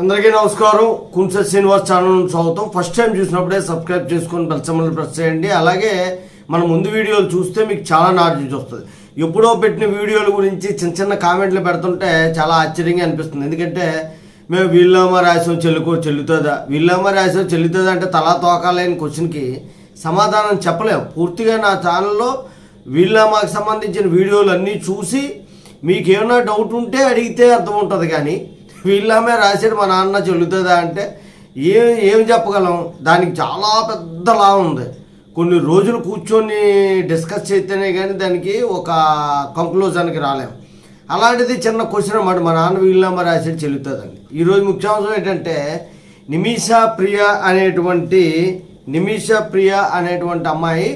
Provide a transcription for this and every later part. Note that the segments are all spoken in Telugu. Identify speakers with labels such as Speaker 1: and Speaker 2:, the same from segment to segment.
Speaker 1: అందరికీ నమస్కారం. కుంస శ్రీనివాస్ ఛానల్ స్వాగతం. ఫస్ట్ టైం చూసినప్పుడే సబ్స్క్రైబ్ చేసుకొని బెల్సమ్మలు ప్రెస్ చేయండి. అలాగే మన ముందు వీడియోలు చూస్తే మీకు చాలా నాలెడ్జ్ వస్తుంది. ఎప్పుడో పెట్టిన వీడియోల గురించి చిన్న చిన్న కామెంట్లు పెడుతుంటే చాలా ఆశ్చర్యంగా అనిపిస్తుంది. ఎందుకంటే మేము వీళ్ళమ్మ రాసాం చెల్లుకో చెల్లుతుందా? వీళ్ళమ్మ రాసాం చెల్లుతుందా అంటే తలా తోకాలేని క్వశ్చన్కి సమాధానం చెప్పలేము పూర్తిగా నా ఛానల్లో వీళ్ళమ్మకి సంబంధించిన వీడియోలు అన్నీ చూసి మీకు ఏమైనా డౌట్ ఉంటే అడిగితే అర్థం ఉంటుంది కానీ వీళ్ళమే రాశాడు మా నాన్న చెల్లుతుందా అంటే ఏం ఏం చెప్పగలం? దానికి చాలా పెద్ద లా ఉంది. కొన్ని రోజులు కూర్చొని డిస్కస్ చేస్తేనే కానీ దానికి ఒక కంక్లూజన్కి రాలేం. అలాంటిది చిన్న క్వశ్చన్ అన్నమాట. మా నాన్న వీళ్ళమ్మ రాసాడు చెల్లుతుందండి. ఈరోజు ముఖ్యాంశం ఏంటంటే నిమిషా ప్రియ అనేటువంటి నిమిషా ప్రియ అనేటువంటి అమ్మాయి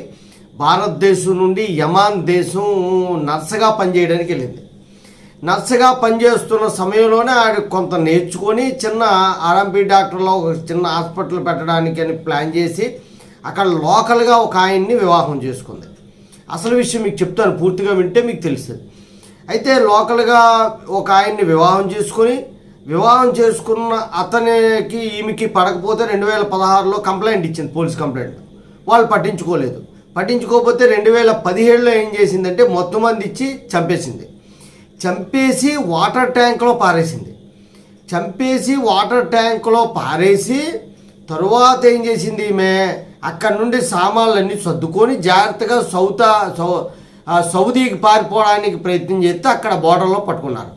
Speaker 1: భారతదేశం నుండి యమాన్ దేశం నర్సగా పనిచేయడానికి వెళ్ళింది. నర్సుగా పనిచేస్తున్న సమయంలోనే ఆవిడ కొంత నేర్చుకొని చిన్న ఆర్ఎంపీ డాక్టర్లో ఒక చిన్న హాస్పిటల్ పెట్టడానికి అని ప్లాన్ చేసి అక్కడ లోకల్గా ఒక ఆయన్ని వివాహం చేసుకుంది. అసలు విషయం మీకు చెప్తాను పూర్తిగా వింటే మీకు తెలుస్తుంది. అయితే లోకల్గా ఒక ఆయన్ని వివాహం చేసుకొని వివాహం చేసుకున్న అతనికి ఈమెకి పడకపోతే రెండు వేల పదహారులో కంప్లైంట్ ఇచ్చింది పోలీస్ కంప్లైంట్. వాళ్ళు పట్టించుకోలేదు. పట్టించుకోకపోతే రెండు వేల పదిహేడులో ఏం చేసిందంటే మొత్తం మంది ఇచ్చి చంపేసింది. చంపేసి వాటర్ ట్యాంక్లో పారేసింది. చంపేసి వాటర్ ట్యాంక్లో పారేసి తరువాత ఏం చేసింది ఈమె? అక్కడ నుండి సామాన్లన్నీ సర్దుకొని జాగ్రత్తగా సౌత సౌ సౌదీకి పారిపోవడానికి ప్రయత్నం చేస్తే అక్కడ బోర్డర్లో పట్టుకున్నారు.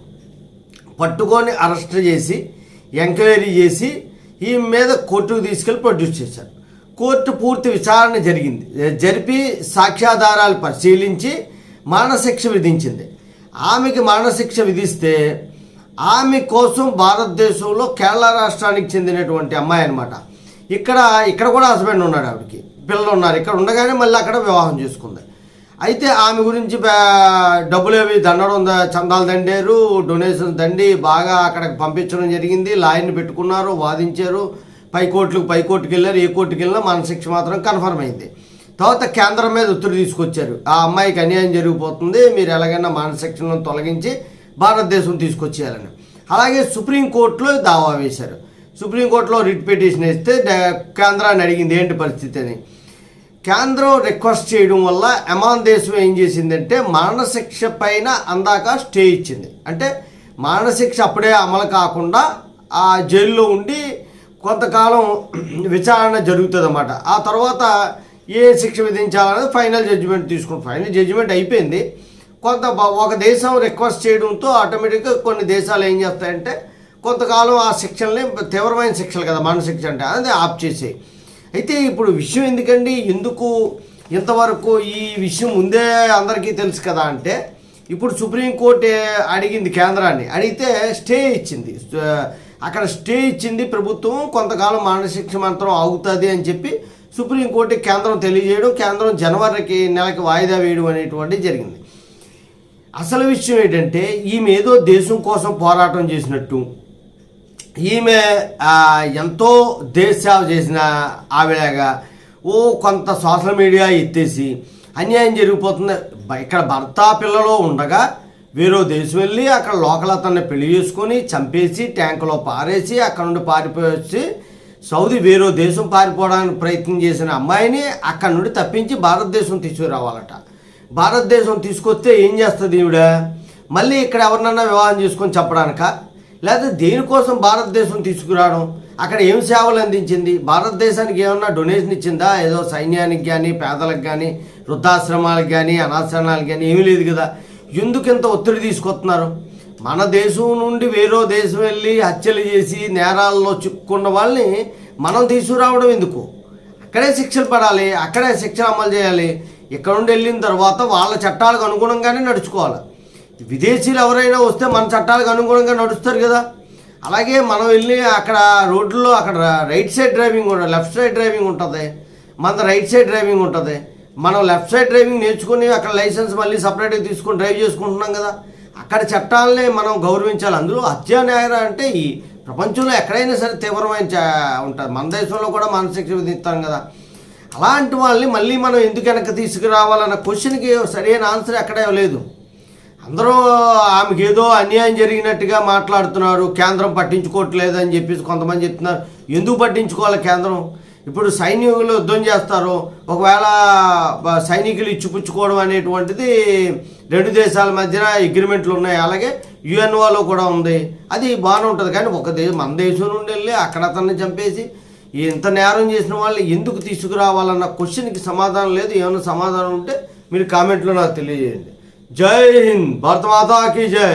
Speaker 1: పట్టుకొని అరెస్ట్ చేసి ఎంక్వైరీ చేసి ఈ మీద కోర్టుకు తీసుకెళ్ళి ప్రొడ్యూస్ చేశారు. కోర్టు పూర్తి విచారణ జరిగింది. జరిపి సాక్ష్యాధారాలు పరిశీలించి మరణశిక్ష విధించింది. ఆమెకి మరణశిక్ష విధిస్తే ఆమె కోసం భారతదేశంలో కేరళ రాష్ట్రానికి చెందినటువంటి అమ్మాయి అనమాట ఇక్కడ ఇక్కడ కూడా హస్బెండ్ ఉన్నాడు ఆవిడకి. పిల్లలు ఉన్నారు. ఇక్కడ ఉండగానే మళ్ళీ అక్కడ వివాహం చేసుకుంది. అయితే ఆమె గురించి డబ్బులు అవి దండడం చందాలు దండారు డొనేషన్ దండి బాగా అక్కడికి పంపించడం జరిగింది. లాయర్ని పెట్టుకున్నారు వాదించారు. పై కోర్టులకు పై కోర్టుకు వెళ్ళారు. ఏ కోర్టుకు వెళ్ళినా మన శిక్ష మాత్రం కన్ఫర్మ్ అయింది. తర్వాత కేంద్రం మీద ఒత్తిడి తీసుకొచ్చారు. ఆ అమ్మాయికి అన్యాయం జరిగిపోతుంది మీరు ఎలాగైనా మానశిక్షను తొలగించి భారతదేశం తీసుకొచ్చేయాలని. అలాగే సుప్రీంకోర్టులో దావా వేశారు. సుప్రీంకోర్టులో రిట్ పిటిషన్ వేస్తే కేంద్రాన్ని అడిగింది ఏంటి పరిస్థితి అని. కేంద్రం రిక్వెస్ట్ చేయడం వల్ల ఎమాన్ దేశం ఏం చేసిందంటే మరణశిక్ష పైన అందాక స్టే ఇచ్చింది. అంటే మరణశిక్ష అప్పుడే అమలు కాకుండా ఆ జైల్లో ఉండి కొంతకాలం విచారణ జరుగుతుంది అన్నమాట ఆ తర్వాత ఏ శిక్ష విధించాలనేది ఫైనల్ జడ్జిమెంట్ తీసుకుని ఫైనల్ జడ్జిమెంట్ అయిపోయింది. కొంత ఒక దేశం రిక్వెస్ట్ చేయడంతో ఆటోమేటిక్గా కొన్ని దేశాలు ఏం చేస్తాయంటే కొంతకాలం ఆ శిక్షల్ని తీవ్రమైన శిక్షలు కదా మన శిక్ష అంటే అది ఆప్ చేసేయి అయితే ఇప్పుడు విషయం ఎందుకండి? ఎందుకు ఇంతవరకు ఈ విషయం ముందే అందరికీ తెలుసు కదా అంటే ఇప్పుడు సుప్రీంకోర్టు అడిగింది కేంద్రాన్ని. అడిగితే స్టే ఇచ్చింది. అక్కడ స్టే ఇచ్చింది ప్రభుత్వం కొంతకాలం మరణశిక్ష మంత్రం ఆగుతుంది అని చెప్పి సుప్రీంకోర్టు కేంద్రం తెలియజేయడం కేంద్రం జనవరికి నెలకి వాయిదా వేయడం అనేటువంటి జరిగింది. అసలు విషయం ఏంటంటే ఈమె ఏదో దేశం కోసం పోరాటం చేసినట్టు. ఈమె ఎంతో దేశ సేవ చేసిన ఆవిడగా ఓ కొంత సోషల్ మీడియా ఎత్తేసి అన్యాయం జరిగిపోతుంది. ఇక్కడ భర్త పిల్లలో ఉండగా వేరే దేశం వెళ్ళి అక్కడ లోకల్ అతన్ని పెళ్ళి చేసుకొని చంపేసి ట్యాంకులో పారేసి అక్కడ నుండి పారిపోయి వచ్చి సౌదీ వేరే దేశం పారిపోవడానికి ప్రయత్నం చేసిన అమ్మాయిని అక్కడ నుండి తప్పించి భారతదేశం తీసుకురావాలట. భారతదేశం తీసుకొస్తే ఏం చేస్తుంది ఈవిడ? మళ్ళీ ఇక్కడ ఎవరినన్నా వివాహం చేసుకొని చెప్పడానిక లేదా దేనికోసం భారతదేశం తీసుకురావడం? అక్కడ ఏం సేవలు అందించింది? భారతదేశానికి ఏమన్నా డొనేషన్ ఇచ్చిందా? ఏదో సైన్యానికి కానీ పేదలకు కానీ వృద్ధాశ్రమాలకు కానీ అనాశ్రమాలకు కానీ ఏమీ లేదు కదా. ఎందుకు ఇంత ఒత్తిడి తీసుకొస్తున్నారు? మన దేశం నుండి వేరే దేశం వెళ్ళి హత్యలు చేసి నేరాల్లో చిక్కుకున్న వాళ్ళని మనం తీసుకురావడం ఎందుకు? అక్కడే శిక్షలు పడాలి అక్కడే శిక్షలు అమలు చేయాలి. ఇక్కడ నుండి వెళ్ళిన తర్వాత వాళ్ళ చట్టాలకు అనుగుణంగానే నడుచుకోవాలి. విదేశీయులు ఎవరైనా వస్తే మన చట్టాలకు అనుగుణంగా నడుస్తారు కదా. అలాగే మనం వెళ్ళి అక్కడ రోడ్లో అక్కడ రైట్ సైడ్ డ్రైవింగ్ ఉంటుంది లెఫ్ట్ సైడ్ డ్రైవింగ్ ఉంటుంది. మన రైట్ సైడ్ డ్రైవింగ్ ఉంటుంది. మనం లెఫ్ట్ సైడ్ డ్రైవింగ్ నేర్చుకుని అక్కడ లైసెన్స్ మళ్ళీ సపరేట్గా తీసుకొని డ్రైవ్ చేసుకుంటున్నాం కదా. అక్కడ చట్టాలనే మనం గౌరవించాలి. అందులో హత్యా అంటే ఈ ప్రపంచంలో ఎక్కడైనా సరే తీవ్రమైన చ- ఉంటుంది మన దేశంలో కూడా మానసిక విధిస్తాం కదా. అలాంటి వాళ్ళని మళ్ళీ మనం ఎందుకు వెనక్కి తీసుకురావాలన్న క్వశ్చన్కి సరైన ఆన్సర్ ఎక్కడే లేదు. అందరూ ఆమెకి ఏదో అన్యాయం జరిగినట్టుగా మాట్లాడుతున్నారు. కేంద్రం పట్టించుకోవట్లేదు అని చెప్పేసి కొంతమంది చెప్తున్నారు. ఎందుకు పట్టించుకోవాలి కేంద్రం? ఇప్పుడు సైనికులు యుద్ధం చేస్తారు. ఒకవేళ సైనికులు ఇచ్చిపుచ్చుకోవడం అనేటువంటిది రెండు దేశాల మధ్యన అగ్రిమెంట్లు ఉన్నాయి. అలాగే యుఎన్ఓలో కూడా ఉంది. అది బాగానే ఉంటుంది. కానీ ఒక దేశం మన దేశం నుండి వెళ్ళి అక్కడ అతన్ని చంపేసి ఇంత నేరం చేసిన వాళ్ళు ఎందుకు తీసుకురావాలన్న క్వశ్చన్కి సమాధానం లేదు. ఏమైనా సమాధానం ఉంటే మీరు కామెంట్లో నాకు తెలియజేయండి. జై హింద్. భారత మాతాకి జై.